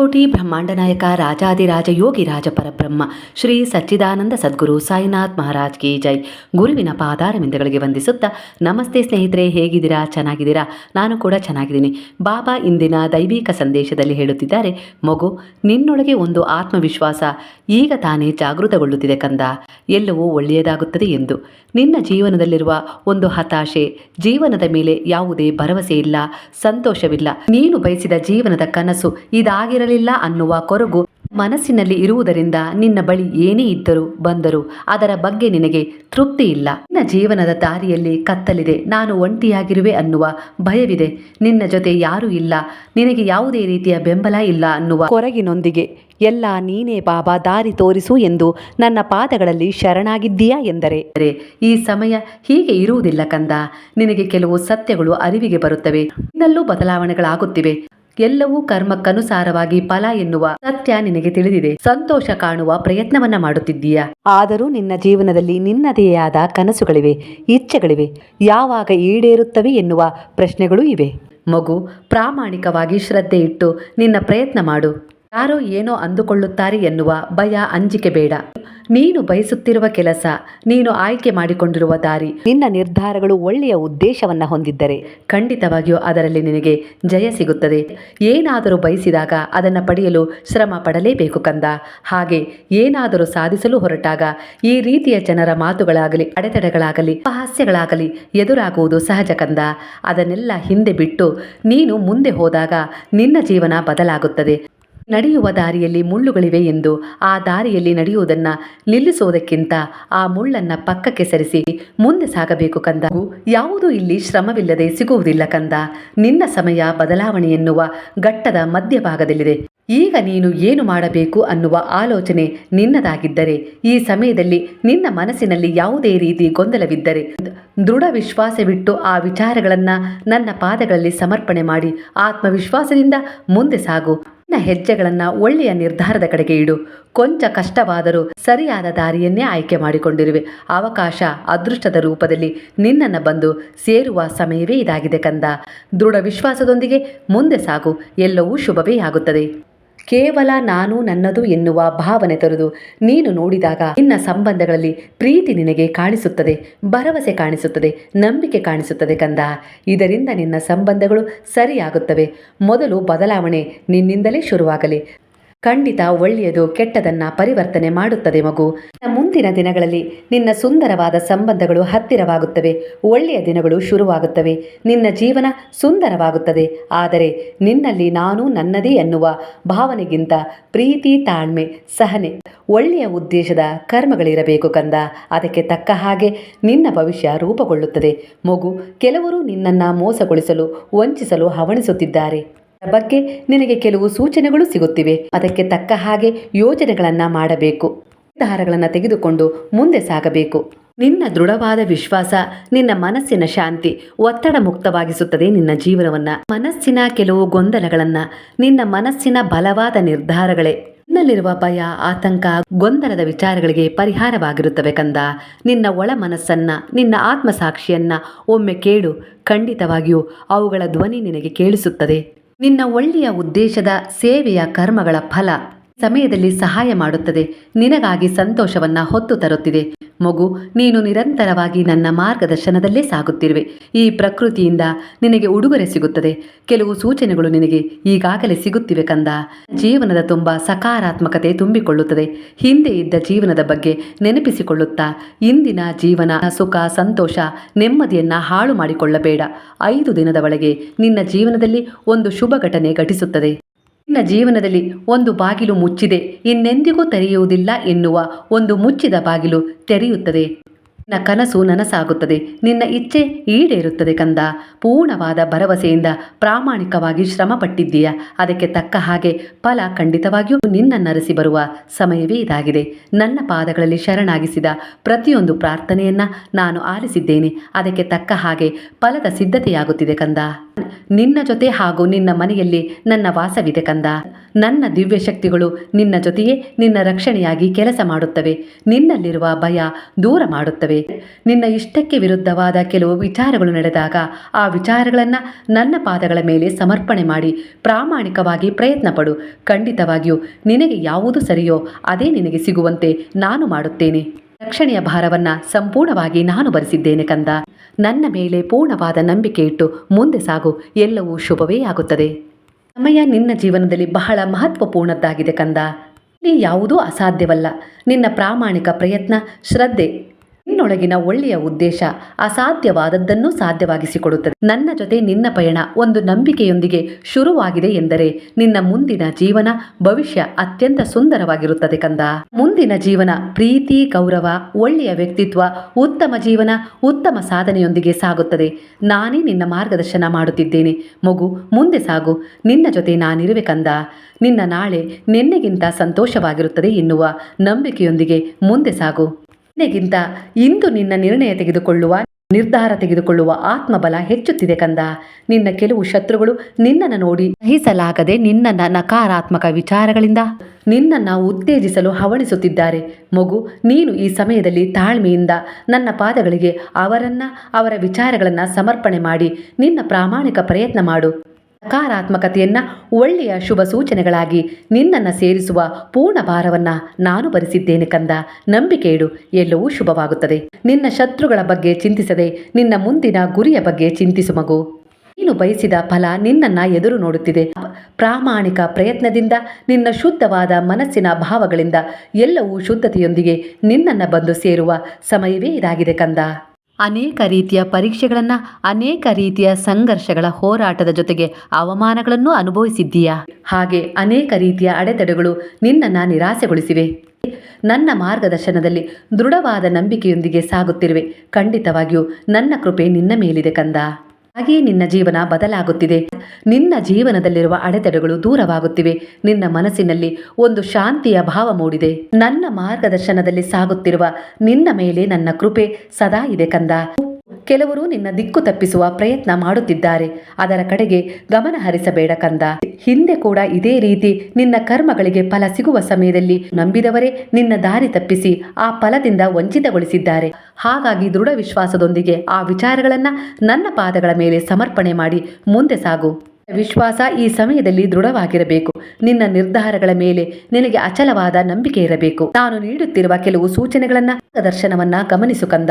ಕೋಟಿ ಬ್ರಹ್ಮಾಂಡ ನಾಯಕ ರಾಜಾದಿರಾಜ ಯೋಗಿ ರಾಜ ಪರಬ್ರಹ್ಮ, ಶ್ರೀ ಸಚ್ಚಿದಾನಂದ ಸದ್ಗುರು ಸಾಯಿನಾಥ್ ಮಹಾರಾಜ್ ಕಿ ಜೈ. ಗುರುವಿನ ಪಾದಾರವಿಂದಗಳಿಗೆ ವಂದಿಸುತ್ತಾ, ನಮಸ್ತೆ ಸ್ನೇಹಿತರೆ, ಹೇಗಿದ್ದೀರಾ? ಚೆನ್ನಾಗಿದ್ದೀರಾ? ನಾನು ಕೂಡ ಚೆನ್ನಾಗಿದ್ದೀನಿ. ಬಾಬಾ ಇಂದಿನ ದೈವಿಕ ಸಂದೇಶದಲ್ಲಿ ಹೇಳುತ್ತಿದ್ದಾರೆ, ಮಗು, ನಿನ್ನೊಳಗೆ ಒಂದು ಆತ್ಮವಿಶ್ವಾಸ ಈಗ ತಾನೇ ಜಾಗೃತಗೊಳ್ಳುತ್ತಿದೆ ಕಂದ. ಎಲ್ಲವೂ ಒಳ್ಳೆಯದಾಗುತ್ತದೆ ಎಂದು. ನಿನ್ನ ಜೀವನದಲ್ಲಿರುವ ಒಂದು ಹತಾಶೆ, ಜೀವನದ ಮೇಲೆ ಯಾವುದೇ ಭರವಸೆ ಇಲ್ಲ, ಸಂತೋಷವಿಲ್ಲ. ನೀನು ಬಯಸಿದ ಜೀವನದ ಕನಸು ಇದಾಗಿರಲಿಲ್ಲ ಅನ್ನುವ ಕೊರಗು ಮನಸ್ಸಿನಲ್ಲಿ ಇರುವುದರಿಂದ ನಿನ್ನ ಬಳಿ ಏನೇ ಇದ್ದರೂ ಬಂದರೂ ಅದರ ಬಗ್ಗೆ ನಿನಗೆ ತೃಪ್ತಿ ಇಲ್ಲ. ನಿನ್ನ ಜೀವನದ ದಾರಿಯಲ್ಲಿ ಕತ್ತಲಿದೆ, ನಾನು ಒಂಟಿಯಾಗಿರುವೆ ಅನ್ನುವ ಭಯವಿದೆ. ನಿನ್ನ ಜೊತೆ ಯಾರೂ ಇಲ್ಲ, ನಿನಗೆ ಯಾವುದೇ ರೀತಿಯ ಬೆಂಬಲ ಇಲ್ಲ ಅನ್ನುವ ಕೊರಗಿನೊಂದಿಗೆ, ಎಲ್ಲ ನೀನೇ ಬಾಬಾ, ದಾರಿ ತೋರಿಸು ಎಂದು ನನ್ನ ಪಾದಗಳಲ್ಲಿ ಶರಣಾಗಿದ್ದೀಯಾ ಎಂದರೆ? ಈ ಸಮಯ ಹೀಗೆ ಇರುವುದಿಲ್ಲ ಕಂದ, ನಿನಗೆ ಕೆಲವು ಸತ್ಯಗಳು ಅರಿವಿಗೆ ಬರುತ್ತವೆ, ಇನ್ನಲ್ಲೂ ಬದಲಾವಣೆಗಳಾಗುತ್ತಿವೆ. ಎಲ್ಲವೂ ಕರ್ಮಕ್ಕನುಸಾರವಾಗಿ ಫಲ ಎನ್ನುವ ಸತ್ಯ ನಿನಗೆ ತಿಳಿದಿದೆ. ಸಂತೋಷ ಕಾಣುವ ಪ್ರಯತ್ನವನ್ನ ಮಾಡುತ್ತಿದ್ದೀಯಾ. ಆದರೂ ನಿನ್ನ ಜೀವನದಲ್ಲಿ ನಿನ್ನದೇ ಆದ ಕನಸುಗಳಿವೆ, ಇಚ್ಛೆಗಳಿವೆ. ಯಾವಾಗ ಈಡೇರುತ್ತವೆ ಎನ್ನುವ ಪ್ರಶ್ನೆಗಳೂ ಇವೆ. ಮಗು, ಪ್ರಾಮಾಣಿಕವಾಗಿ ಶ್ರದ್ಧೆ ಇಟ್ಟು ನಿನ್ನ ಪ್ರಯತ್ನ ಮಾಡು. ಯಾರೋ ಏನೋ ಅಂದುಕೊಳ್ಳುತ್ತಾರೆ ಎನ್ನುವ ಭಯ ಅಂಜಿಕೆ ಬೇಡ. ನೀನು ಬಯಸುತ್ತಿರುವ ಕೆಲಸ ನೀನು ಆಯ್ಕೆ ಮಾಡಿಕೊಂಡಿರುವ ದಾರಿ. ನಿನ್ನ ನಿರ್ಧಾರಗಳು ಒಳ್ಳೆಯ ಉದ್ದೇಶವನ್ನ ಹೊಂದಿದ್ದರೆ. ಖಂಡಿತವಾಗಿಯೂ ಅದರಲ್ಲಿ ನಿನಗೆ ಜಯ ಸಿಗುತ್ತದೆ. ಏನಾದರೂ ಬಯಸಿದಾಗ ಅದನ್ನು ಪಡೆಯಲು ಶ್ರಮ ಪಡಲೇಬೇಕು ಕಂದ. ಹಾಗೆ ಏನಾದರೂ ಸಾಧಿಸಲು ಹೊರಟಾಗ ಈ ರೀತಿಯ ಜನರ ಮಾತುಗಳಾಗಲಿ ಅಡೆತಡೆಗಳಾಗಲಿ ಅಪಹಾಸ್ಯಗಳಾಗಲಿ ಎದುರಾಗುವುದು ಸಹಜ ಕಂದ. ಅದನ್ನೆಲ್ಲ ಹಿಂದೆ ಬಿಟ್ಟು ನೀನು ಮುಂದೆ ಹೋದಾಗ ನಿನ್ನ ಜೀವನ ಬದಲಾಗುತ್ತದೆ. ನಡೆಯುವ ದಾರಿಯಲ್ಲಿ ಮುಳ್ಳುಗಳಿವೆ ಎಂದು ಆ ದಾರಿಯಲ್ಲಿ ನಡೆಯುವುದನ್ನು ನಿಲ್ಲಿಸುವುದಕ್ಕಿಂತ ಆ ಮುಳ್ಳನ್ನು ಪಕ್ಕಕ್ಕೆ ಸರಿಸಿ ಮುಂದೆ ಸಾಗಬೇಕು ಕಂದ. ಯಾವುದು ಇಲ್ಲಿ ಶ್ರಮವಿಲ್ಲದೆ ಸಿಗುವುದಿಲ್ಲ ಕಂದ. ನಿನ್ನ ಸಮಯ ಬದಲಾವಣೆ ಎನ್ನುವ ಘಟ್ಟದ ಮಧ್ಯಭಾಗದಲ್ಲಿದೆ. ಈಗ ನೀನು ಏನು ಮಾಡಬೇಕು ಅನ್ನುವ ಆಲೋಚನೆ ನಿನ್ನದಾಗಿದ್ದರೆ, ಈ ಸಮಯದಲ್ಲಿ ನಿನ್ನ ಮನಸ್ಸಿನಲ್ಲಿ ಯಾವುದೇ ರೀತಿ ಗೊಂದಲವಿದ್ದರೆ, ದೃಢ ವಿಶ್ವಾಸವಿಟ್ಟು ಆ ವಿಚಾರಗಳನ್ನು ನನ್ನ ಪಾದಗಳಲ್ಲಿ ಸಮರ್ಪಣೆ ಮಾಡಿ ಆತ್ಮವಿಶ್ವಾಸದಿಂದ ಮುಂದೆ ಸಾಗು. ನಿನ್ನ ಹೆಜ್ಜೆಗಳನ್ನು ಒಳ್ಳೆಯ ನಿರ್ಧಾರದ ಕಡೆಗೆ ಇಡು. ಕೊಂಚ ಕಷ್ಟವಾದರೂ ಸರಿಯಾದ ದಾರಿಯನ್ನೇ ಆಯ್ಕೆ ಮಾಡಿಕೊಂಡಿರುವೆ. ಅವಕಾಶ ಅದೃಷ್ಟದ ರೂಪದಲ್ಲಿ ನಿನ್ನನ್ನು ಬಂದು ಸೇರುವ ಸಮಯವೇ ಇದಾಗಿದೆ ಕಂದ. ದೃಢ ವಿಶ್ವಾಸದೊಂದಿಗೆ ಮುಂದೆ ಸಾಗು. ಎಲ್ಲವೂ ಶುಭವೇ ಆಗುತ್ತದೆ. ಕೇವಲ ನಾನು ನನ್ನದು ಎನ್ನುವ ಭಾವನೆ ತೊರೆದು ನೀನು ನೋಡಿದಾಗ ನಿನ್ನ ಸಂಬಂಧಗಳಲ್ಲಿ ಪ್ರೀತಿ ನಿನಗೆ ಕಾಣಿಸುತ್ತದೆ, ಭರವಸೆ ಕಾಣಿಸುತ್ತದೆ, ನಂಬಿಕೆ ಕಾಣಿಸುತ್ತದೆ ಕಂದ. ಇದರಿಂದ ನಿನ್ನ ಸಂಬಂಧಗಳು ಸರಿಯಾಗುತ್ತವೆ. ಮೊದಲು ಬದಲಾವಣೆ ನಿನ್ನಿಂದಲೇ ಶುರುವಾಗಲಿ. ಖಂಡಿತ ಒಳ್ಳೆಯದು ಕೆಟ್ಟದನ್ನ ಪರಿವರ್ತನೆ ಮಾಡುತ್ತದೆ ಮಗು. ಮುಂದಿನ ದಿನಗಳಲ್ಲಿ ನಿನ್ನ ಸುಂದರವಾದ ಸಂಬಂಧಗಳು ಹತ್ತಿರವಾಗುತ್ತವೆ. ಒಳ್ಳೆಯ ದಿನಗಳು ಶುರುವಾಗುತ್ತವೆ. ನಿನ್ನ ಜೀವನ ಸುಂದರವಾಗುತ್ತದೆ. ಆದರೆ ನಿನ್ನಲ್ಲಿ ನಾನು ನನ್ನದೇ ಎನ್ನುವ ಭಾವನೆಗಿಂತ ಪ್ರೀತಿ, ತಾಳ್ಮೆ, ಸಹನೆ ಒಳ್ಳೆಯ ಉದ್ದೇಶದ ಕರ್ಮಗಳಿರಬೇಕು ಕಂದ. ಅದಕ್ಕೆ ತಕ್ಕ ಹಾಗೆ ನಿನ್ನ ಭವಿಷ್ಯ ರೂಪುಗೊಳ್ಳುತ್ತದೆ. ಮಗು, ಕೆಲವರು ನಿನ್ನನ್ನು ಮೋಸಗೊಳಿಸಲು, ವಂಚಿಸಲು ಹವಣಿಸುತ್ತಿದ್ದಾರೆ. ಬಗ್ಗೆ ನಿನಗೆ ಕೆಲವು ಸೂಚನೆಗಳು ಸಿಗುತ್ತಿವೆ. ಅದಕ್ಕೆ ತಕ್ಕ ಹಾಗೆ ಯೋಜನೆಗಳನ್ನು ಮಾಡಬೇಕು. ನಿರ್ಧಾರಗಳನ್ನು ತೆಗೆದುಕೊಂಡು ಮುಂದೆ ಸಾಗಬೇಕು. ನಿನ್ನ ದೃಢವಾದ ವಿಶ್ವಾಸ, ನಿನ್ನ ಮನಸ್ಸಿನ ಶಾಂತಿ ಒತ್ತಡ ಮುಕ್ತವಾಗಿಸುತ್ತದೆ ನಿನ್ನ ಜೀವನವನ್ನ. ಮನಸ್ಸಿನ ಕೆಲವು ಗೊಂದಲಗಳನ್ನ, ನಿನ್ನ ಮನಸ್ಸಿನ ಬಲವಾದ ನಿರ್ಧಾರಗಳೇ. ನಿನ್ನಲ್ಲಿರುವ ಭಯ, ಆತಂಕ, ಗೊಂದಲದ ವಿಚಾರಗಳಿಗೆ ಪರಿಹಾರವಾಗಿರುತ್ತವೆ ಕಂದ. ನಿನ್ನ ಒಳ ಮನಸ್ಸನ್ನ, ನಿನ್ನ ಆತ್ಮಸಾಕ್ಷಿಯನ್ನ ಒಮ್ಮೆ ಕೇಳು. ಖಂಡಿತವಾಗಿಯೂ ಅವುಗಳ ಧ್ವನಿ ನಿನಗೆ ಕೇಳಿಸುತ್ತದೆ. ನಿನ್ನ ಒಳ್ಳೆಯ ಉದ್ದೇಶದ ಸೇವೆಯ ಕರ್ಮಗಳ ಫಲ ಸಮಯದಲ್ಲಿ ಸಹಾಯ ಮಾಡುತ್ತದೆ. ನಿನಗಾಗಿ ಸಂತೋಷವನ್ನ ಹೊತ್ತು ತರುತ್ತಿದೆ. ಮಗು, ನೀನು ನಿರಂತರವಾಗಿ ನನ್ನ ಮಾರ್ಗದರ್ಶನದಲ್ಲೇ ಸಾಗುತ್ತಿರುವೆ. ಈ ಪ್ರಕೃತಿಯಿಂದ ನಿನಗೆ ಉಡುಗೊರೆ ಸಿಗುತ್ತದೆ. ಕೆಲವು ಸೂಚನೆಗಳು ನಿನಗೆ ಈಗಾಗಲೇ ಸಿಗುತ್ತಿವೆ ಕಂದ. ಜೀವನದ ತುಂಬ ಸಕಾರಾತ್ಮಕತೆ ತುಂಬಿಕೊಳ್ಳುತ್ತದೆ. ಹಿಂದೆ ಇದ್ದ ಜೀವನದ ಬಗ್ಗೆ ನೆನಪಿಸಿಕೊಳ್ಳುತ್ತಾ, ಇಂದಿನ ಜೀವನ ಸುಖ, ಸಂತೋಷ, ನೆಮ್ಮದಿಯನ್ನ ಹಾಳು ಮಾಡಿಕೊಳ್ಳಬೇಡ. ಐದು ದಿನದ ಒಳಗೆ ನಿನ್ನ ಜೀವನದಲ್ಲಿ ಒಂದು ಶುಭ ಘಟನೆ ಘಟಿಸುತ್ತದೆ. ನಿನ್ನ ಜೀವನದಲ್ಲಿ ಒಂದು ಬಾಗಿಲು ಮುಚ್ಚಿದೆ. ಇನ್ನೆಂದಿಗೂ ತೆರೆಯುವುದಿಲ್ಲ ಎನ್ನುವ ಒಂದು ಮುಚ್ಚಿದ ಬಾಗಿಲು ತೆರೆಯುತ್ತದೆ. ನಿನ್ನ ಕನಸು ನನಸಾಗುತ್ತದೆ. ನಿನ್ನ ಇಚ್ಛೆ ಈಡೇರುತ್ತದೆ ಕಂದ. ಪೂರ್ಣವಾದ ಭರವಸೆಯಿಂದ ಪ್ರಾಮಾಣಿಕವಾಗಿ ಶ್ರಮ ಪಟ್ಟಿದ್ದೀಯ ಅದಕ್ಕೆ ತಕ್ಕ ಹಾಗೆ ಫಲ ಖಂಡಿತವಾಗಿಯೂ ನಿನ್ನನ್ನರಸಿ ಬರುವ ಸಮಯವೇ ಇದಾಗಿದೆ. ನನ್ನ ಪಾದಗಳಲ್ಲಿ ಶರಣಾಗಿಸಿದ ಪ್ರತಿಯೊಂದು ಪ್ರಾರ್ಥನೆಯನ್ನ ನಾನು ಆಲಿಸಿದ್ದೇನೆ ಅದಕ್ಕೆ ತಕ್ಕ ಹಾಗೆ ಫಲದ ಸಿದ್ಧತೆಯಾಗುತ್ತಿದೆ ಕಂದ. ನಿನ್ನ ಜೊತೆ ಹಾಗೂ ನಿನ್ನ ಮನೆಯಲ್ಲಿ ನನ್ನ ವಾಸವಿದೆ ಕಂದ. ನನ್ನ ದಿವ್ಯ ಶಕ್ತಿಗಳು ನಿನ್ನ ಜೊತೆಯೇ ನಿನ್ನ ರಕ್ಷಣೆಯಾಗಿ ಕೆಲಸ ಮಾಡುತ್ತವೆ. ನಿನ್ನಲ್ಲಿರುವ ಭಯ ದೂರ ಮಾಡುತ್ತವೆ. ನಿನ್ನ ಇಷ್ಟಕ್ಕೆ ವಿರುದ್ಧವಾದ ಕೆಲವು ವಿಚಾರಗಳು ನಡೆದಾಗ ಆ ವಿಚಾರಗಳನ್ನು ನನ್ನ ಪಾದಗಳ ಮೇಲೆ ಸಮರ್ಪಣೆ ಮಾಡಿ ಪ್ರಾಮಾಣಿಕವಾಗಿ ಪ್ರಯತ್ನ ಪಡು ಖಂಡಿತವಾಗಿಯೂ ನಿನಗೆ ಯಾವುದು ಸರಿಯೋ ಅದೇ ನಿನಗೆ ಸಿಗುವಂತೆ ನಾನು ಮಾಡುತ್ತೇನೆ. ರಕ್ಷಣೆಯ ಭಾರವನ್ನ ಸಂಪೂರ್ಣವಾಗಿ ನಾನು ಭರಿಸಿದ್ದೇನೆ ಕಂದ. ನನ್ನ ಮೇಲೆ ಪೂರ್ಣವಾದ ನಂಬಿಕೆ ಇಟ್ಟು ಮುಂದೆ ಸಾಗು. ಎಲ್ಲವೂ ಶುಭವೇ ಆಗುತ್ತದೆ. ಸಮಯ ನಿನ್ನ ಜೀವನದಲ್ಲಿ ಬಹಳ ಮಹತ್ವಪೂರ್ಣದ್ದಾಗಿದೆ ಕಂದ. ಇಲ್ಲಿ ಯಾವುದೂ ಅಸಾಧ್ಯವಲ್ಲ. ನಿನ್ನ ಪ್ರಾಮಾಣಿಕ ಪ್ರಯತ್ನ, ಶ್ರದ್ಧೆ ನಿನ್ನೊಳಗಿನ ಒಳ್ಳೆಯ ಉದ್ದೇಶ ಅಸಾಧ್ಯವಾದದ್ದನ್ನು ಸಾಧ್ಯವಾಗಿಸಿಕೊಡುತ್ತದೆ. ನನ್ನ ಜೊತೆ ನಿನ್ನ ಪಯಣ ಒಂದು ನಂಬಿಕೆಯೊಂದಿಗೆ ಶುರುವಾಗಿದೆ ಎಂದರೆ ನಿನ್ನ ಮುಂದಿನ ಜೀವನ ಭವಿಷ್ಯ ಅತ್ಯಂತ ಸುಂದರವಾಗಿರುತ್ತದೆ ಕಂದ. ಮುಂದಿನ ಜೀವನ ಪ್ರೀತಿ, ಗೌರವ, ಒಳ್ಳೆಯ ವ್ಯಕ್ತಿತ್ವ, ಉತ್ತಮ ಜೀವನ, ಉತ್ತಮ ಸಾಧನೆಯೊಂದಿಗೆ ಸಾಗುತ್ತದೆ. ನಾನೇ ನಿನ್ನ ಮಾರ್ಗದರ್ಶನ ಮಾಡುತ್ತಿದ್ದೇನೆ. ಮಗು, ಮುಂದೆ ಸಾಗು. ನಿನ್ನ ಜೊತೆ ನಾನಿರುವೆ ಕಂದ. ನಿನ್ನ ನಾಳೆ ನಿನ್ನೆಗಿಂತ ಸಂತೋಷವಾಗಿರುತ್ತದೆ ಎನ್ನುವ ನಂಬಿಕೆಯೊಂದಿಗೆ ಮುಂದೆ ಸಾಗು. ನಿನ್ನೆಗಿಂತ ಇಂದು ನಿನ್ನ ನಿರ್ಣಯ ತೆಗೆದುಕೊಳ್ಳುವ, ನಿರ್ಧಾರ ತೆಗೆದುಕೊಳ್ಳುವ ಆತ್ಮಬಲ ಹೆಚ್ಚುತ್ತಿದೆ ಕಂದ. ನಿನ್ನ ಕೆಲವು ಶತ್ರುಗಳು ನಿನ್ನನ್ನು ನೋಡಿ ಸಹಿಸಲಾಗದೆ ನಿನ್ನನ್ನ ನಕಾರಾತ್ಮಕ ವಿಚಾರಗಳಿಂದ ನಿನ್ನನ್ನು ಉತ್ತೇಜಿಸಲು ಹವಣಿಸುತ್ತಿದ್ದಾರೆ. ಮಗು, ನೀನು ಈ ಸಮಯದಲ್ಲಿ ತಾಳ್ಮೆಯಿಂದ ನನ್ನ ಪಾದಗಳಿಗೆ ಅವರನ್ನ, ಅವರ ವಿಚಾರಗಳನ್ನು ಸಮರ್ಪಣೆ ಮಾಡಿ ನಿನ್ನ ಪ್ರಾಮಾಣಿಕ ಪ್ರಯತ್ನ ಮಾಡು. ಸಕಾರಾತ್ಮಕತೆಯನ್ನ, ಒಳ್ಳೆಯ ಶುಭ ಸೂಚನೆಗಳಾಗಿ ನಿನ್ನನ್ನು ಸೇರಿಸುವ ಪೂರ್ಣ ಭಾರವನ್ನ ನಾನು ಭರಿಸಿದ್ದೇನೆ ಕಂದ. ನಂಬಿಕೆ ಇಡು, ಎಲ್ಲವೂ ಶುಭವಾಗುತ್ತದೆ. ನಿನ್ನ ಶತ್ರುಗಳ ಬಗ್ಗೆ ಚಿಂತಿಸದೆ, ನಿನ್ನ ಮುಂದಿನ ಗುರಿಯ ಬಗ್ಗೆ ಚಿಂತಿಸು ಮಗು. ನೀನು ಬಯಸಿದ ಫಲ ನಿನ್ನನ್ನ ಎದುರು ನೋಡುತ್ತಿದೆ. ಪ್ರಾಮಾಣಿಕ ಪ್ರಯತ್ನದಿಂದ, ನಿನ್ನ ಶುದ್ಧವಾದ ಮನಸ್ಸಿನ ಭಾವಗಳಿಂದ ಎಲ್ಲವೂ ಶುದ್ಧತೆಯೊಂದಿಗೆ ನಿನ್ನನ್ನು ಬಂದು ಸೇರುವ ಸಮಯವೇ ಇದಾಗಿದೆ ಕಂದ. ಅನೇಕ ರೀತಿಯ ಪರೀಕ್ಷೆಗಳನ್ನು, ಅನೇಕ ರೀತಿಯ ಸಂಘರ್ಷಗಳ ಹೋರಾಟದ ಜೊತೆಗೆ ಅವಮಾನಗಳನ್ನು ಅನುಭವಿಸಿದ್ದೀಯಾ? ಹಾಗೆ ಅನೇಕ ರೀತಿಯ ಅಡೆತಡೆಗಳು ನಿನ್ನನ್ನ ನಿರಾಸೆಗೊಳಿಸಿವೆ. ನನ್ನ ಮಾರ್ಗದರ್ಶನದಲ್ಲಿ ದೃಢವಾದ ನಂಬಿಕೆಯೊಂದಿಗೆ ಸಾಗುತ್ತಿರುವೆ. ಖಂಡಿತವಾಗಿಯೂ ನನ್ನ ಕೃಪೆ ನಿನ್ನ ಮೇಲಿದೆ ಕಂದ. ಹಾಗೆಯೇ ನಿನ್ನ ಜೀವನ ಬದಲಾಗುತ್ತಿದೆ. ನಿನ್ನ ಜೀವನದಲ್ಲಿರುವ ಅಡೆತಡೆಗಳು ದೂರವಾಗುತ್ತಿವೆ. ನಿನ್ನ ಮನಸ್ಸಿನಲ್ಲಿ ಒಂದು ಶಾಂತಿಯ ಭಾವ ಮೂಡಿದೆ. ನನ್ನ ಮಾರ್ಗದರ್ಶನದಲ್ಲಿ ಸಾಗುತ್ತಿರುವ ನಿನ್ನ ಮೇಲೆ ನನ್ನ ಕೃಪೆ ಸದಾ ಇದೆ ಕಂದ. ಕೆಲವರು ನಿನ್ನ ದಿಕ್ಕು ತಪ್ಪಿಸುವ ಪ್ರಯತ್ನ ಮಾಡುತ್ತಿದ್ದಾರೆ. ಅದರ ಕಡೆಗೆ ಗಮನ ಹರಿಸಬೇಡ ಕಂದ. ಹಿಂದೆ ಕೂಡ ಇದೇ ರೀತಿ ನಿನ್ನ ಕರ್ಮಗಳಿಗೆ ಫಲ ಸಿಗುವ ಸಮಯದಲ್ಲಿ ನಂಬಿದವರೇ ನಿನ್ನ ದಾರಿ ತಪ್ಪಿಸಿ ಆ ಫಲದಿಂದ ವಂಚಿತಗೊಳಿಸಿದ್ದಾರೆ. ಹಾಗಾಗಿ ದೃಢ ವಿಶ್ವಾಸದೊಂದಿಗೆ ಆ ವಿಚಾರಗಳನ್ನ ನನ್ನ ಪಾದಗಳ ಮೇಲೆ ಸಮರ್ಪಣೆ ಮಾಡಿ ಮುಂದೆ ಸಾಗು. ವಿಶ್ವಾಸ ಈ ಸಮಯದಲ್ಲಿ ದೃಢವಾಗಿರಬೇಕು. ನಿನ್ನ ನಿರ್ಧಾರಗಳ ಮೇಲೆ ನಿನಗೆ ಅಚಲವಾದ ನಂಬಿಕೆ ಇರಬೇಕು. ನಾನು ನೀಡುತ್ತಿರುವ ಕೆಲವು ಸೂಚನೆಗಳನ್ನ ಪ್ರದರ್ಶನವನ್ನ ಗಮನಿಸು ಕಂದ.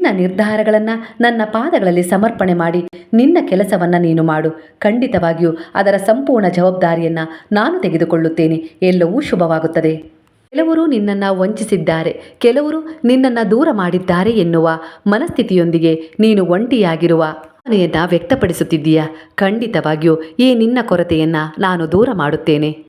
ನಿನ್ನ ನಿರ್ಧಾರಗಳನ್ನ ನನ್ನ ಪಾದಗಳಲ್ಲಿ ಸಮರ್ಪಣೆ ಮಾಡಿ ನಿನ್ನ ಕೆಲಸವನ್ನ ನೀನು ಮಾಡು. ಖಂಡಿತವಾಗಿಯೂ ಅದರ ಸಂಪೂರ್ಣ ಜವಾಬ್ದಾರಿಯನ್ನ ನಾನು ತೆಗೆದುಕೊಳ್ಳುತ್ತೇನೆ. ಎಲ್ಲವೂ ಶುಭವಾಗುತ್ತದೆ. ಕೆಲವರು ನಿನ್ನನ್ನು ವಂಚಿಸಿದ್ದಾರೆ, ಕೆಲವರು ನಿನ್ನನ್ನು ದೂರ ಮಾಡಿದ್ದಾರೆ ಎನ್ನುವ ಮನಸ್ಥಿತಿಯೊಂದಿಗೆ ನೀನು ಒಂಟಿಯಾಗಿರುವ ಭಾವನೆಯನ್ನ ವ್ಯಕ್ತಪಡಿಸುತ್ತಿದ್ದೀಯಾ? ಖಂಡಿತವಾಗಿಯೂ ಈ ನಿನ್ನ ಕೊರತೆಯನ್ನ ನಾನು ದೂರ ಮಾಡುತ್ತೇನೆ.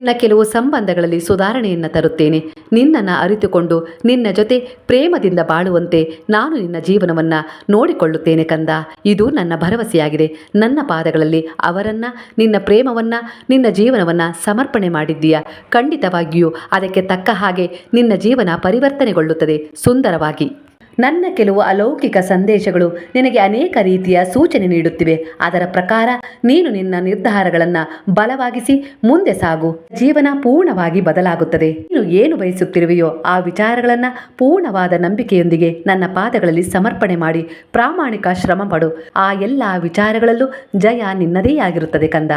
ನಿನ್ನ ಕೆಲವು ಸಂಬಂಧಗಳಲ್ಲಿ ಸುಧಾರಣೆಯನ್ನು ತರುತ್ತೇನೆ. ನಿನ್ನನ್ನು ಅರಿತುಕೊಂಡು ನಿನ್ನ ಜೊತೆ ಪ್ರೇಮದಿಂದ ಬಾಳುವಂತೆ ನಾನು ನಿನ್ನ ಜೀವನವನ್ನು ನೋಡಿಕೊಳ್ಳುತ್ತೇನೆ ಕಂದ. ಇದು ನನ್ನ ಭರವಸೆಯಾಗಿದೆ. ನನ್ನ ಪಾದಗಳಲ್ಲಿ ಅವರನ್ನ, ನಿನ್ನ ಪ್ರೇಮವನ್ನ, ನಿನ್ನ ಜೀವನವನ್ನ ಸಮರ್ಪಣೆ ಮಾಡಿದ್ದೀಯ. ಖಂಡಿತವಾಗಿಯೂ ಅದಕ್ಕೆ ತಕ್ಕ ಹಾಗೆ ನಿನ್ನ ಜೀವನ ಪರಿವರ್ತನೆಗೊಳ್ಳುತ್ತದೆ. ಸುಂದರವಾಗಿ. ನನ್ನ ಕೆಲವು ಅಲೌಕಿಕ ಸಂದೇಶಗಳು ನಿನಗೆ ಅನೇಕ ರೀತಿಯ ಸೂಚನೆ ನೀಡುತ್ತಿವೆ. ಅದರ ಪ್ರಕಾರ ನೀನು ನಿನ್ನ ನಿರ್ಧಾರಗಳನ್ನು ಬಲವಾಗಿಸಿ ಮುಂದೆ ಸಾಗು. ಜೀವನ ಪೂರ್ಣವಾಗಿ ಬದಲಾಗುತ್ತದೆ. ನೀನು ಏನು ಬಯಸುತ್ತಿರುವೆಯೋ ಆ ವಿಚಾರಗಳನ್ನು ಪೂರ್ಣವಾದ ನಂಬಿಕೆಯೊಂದಿಗೆ ನನ್ನ ಪಾದಗಳಲ್ಲಿ ಸಮರ್ಪಣೆ ಮಾಡಿ ಪ್ರಾಮಾಣಿಕ ಶ್ರಮ ಪಡು. ಆ ಎಲ್ಲ ವಿಚಾರಗಳಲ್ಲೂ ಜಯ ನಿನ್ನದೇ ಆಗಿರುತ್ತದೆ ಕಂದ.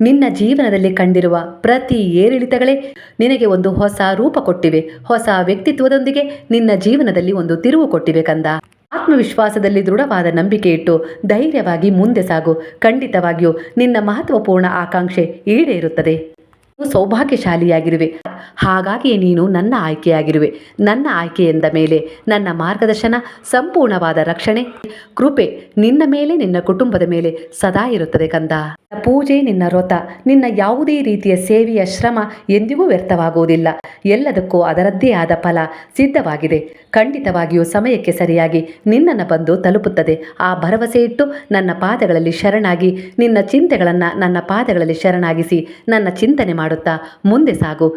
ನಿನ್ನ ಜೀವನದಲ್ಲಿ ಕಂಡಿರುವ ಪ್ರತಿ ಏರಿಳಿತಗಳೇ ನಿನಗೆ ಒಂದು ಹೊಸ ರೂಪ ಕೊಟ್ಟಿವೆ. ಹೊಸ ವ್ಯಕ್ತಿತ್ವದೊಂದಿಗೆ ನಿನ್ನ ಜೀವನದಲ್ಲಿ ಒಂದು ತಿರುವು ಕೊಟ್ಟಿವೆ ಕಂದ. ಆತ್ಮವಿಶ್ವಾಸದಲ್ಲಿ ದೃಢವಾದ ನಂಬಿಕೆ ಇಟ್ಟು ಧೈರ್ಯವಾಗಿ ಮುಂದೆ ಸಾಗು. ಖಂಡಿತವಾಗಿಯೂ ನಿನ್ನ ಮಹತ್ವಪೂರ್ಣ ಆಕಾಂಕ್ಷೆ ಈಡೇರುತ್ತದೆ. ಸೌಭಾಗ್ಯಶಾಲಿಯಾಗಿರುವೆ. ಹಾಗಾಗಿಯೇ ನೀನು ನನ್ನ ಆಯ್ಕೆಯಾಗಿರುವೆ. ನನ್ನ ಆಯ್ಕೆ ಮೇಲೆ ನನ್ನ ಮಾರ್ಗದರ್ಶನ, ಸಂಪೂರ್ಣವಾದ ರಕ್ಷಣೆ, ಕೃಪೆ ನಿನ್ನ ಮೇಲೆ, ನಿನ್ನ ಕುಟುಂಬದ ಮೇಲೆ ಸದಾ ಇರುತ್ತದೆ ಕಂದ. ಪೂಜೆ, ನಿನ್ನ ವ್ರತ, ನಿನ್ನ ಯಾವುದೇ ರೀತಿಯ ಸೇವೆಯ ಶ್ರಮ ಎಂದಿಗೂ ವ್ಯರ್ಥವಾಗುವುದಿಲ್ಲ. ಎಲ್ಲದಕ್ಕೂ ಅದರದ್ದೇ ಆದ ಫಲ ಸಿದ್ಧವಾಗಿದೆ. ಖಂಡಿತವಾಗಿಯೂ ಸಮಯಕ್ಕೆ ಸರಿಯಾಗಿ ನಿನ್ನನ್ನು ಬಂದು ತಲುಪುತ್ತದೆ. ಆ ಭರವಸೆ ಇಟ್ಟು ನನ್ನ ಪಾದಗಳಲ್ಲಿ ಶರಣಾಗಿ, ನಿನ್ನ ಚಿಂತೆಗಳನ್ನು ನನ್ನ ಪಾದಗಳಲ್ಲಿ ಶರಣಾಗಿಸಿ ನನ್ನ ಚಿಂತನೆ ಮಾಡುತ್ತಾ ಮುಂದೆ ಸಾಗು.